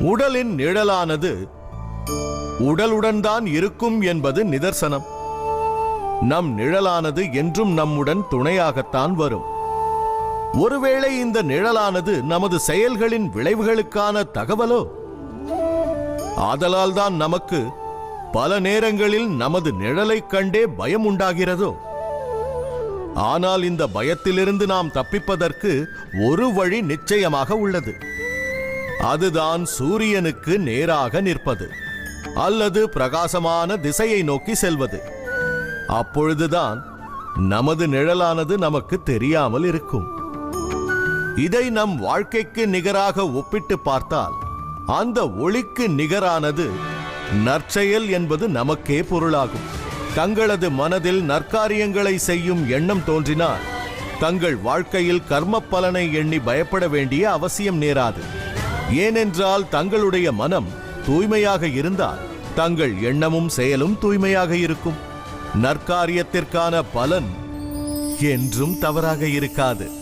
உடலின் நிழலானது உடலுடன் தான் இருக்கும் என்பது நிதர்சனம். நம் நிழலானது என்றும் நம்முடன் துணையாகத்தான் வரும். ஒருவேளை இந்த நிழலானது நமது செயல்களின் விளைவுகளுக்கான தகவலோ? ஆதலால் தான் நமக்கு பல நேரங்களில் நமது நிழலைக் கண்டே பயம் உண்டாகிறதோ? ஆனால் இந்த பயத்திலிருந்து நாம் தப்பிப்பதற்கு ஒரு வழி நிச்சயமாக உள்ளது. அதுதான் சூரியனுக்கு நேராக நிற்பது அல்லது பிரகாசமான திசையை நோக்கி செல்வது. அப்பொழுதுதான் நமது நிழலானது நமக்கு தெரியாமல் இருக்கும். இதை நம் வாழ்க்கைக்கு நிகராக ஒப்பிட்டு பார்த்தால் அந்த ஒளிக்கு நிகரானது நற்செயல் என்பது நமக்கே பொருளாகும். தங்களது மனதில் நற்காரியங்களை செய்யும் எண்ணம் தோன்றினால் தங்கள் வாழ்க்கையில் கர்ம பலனை எண்ணி பயப்பட வேண்டிய அவசியம் நேராது. ஏனென்றால் தங்களுடைய மனம் தூய்மையாக இருந்தால் தங்கள் எண்ணமும் செயலும் தூய்மையாக இருக்கும். நற்காரியத்திற்கான பலன் என்றும் தவறாக இருக்காது.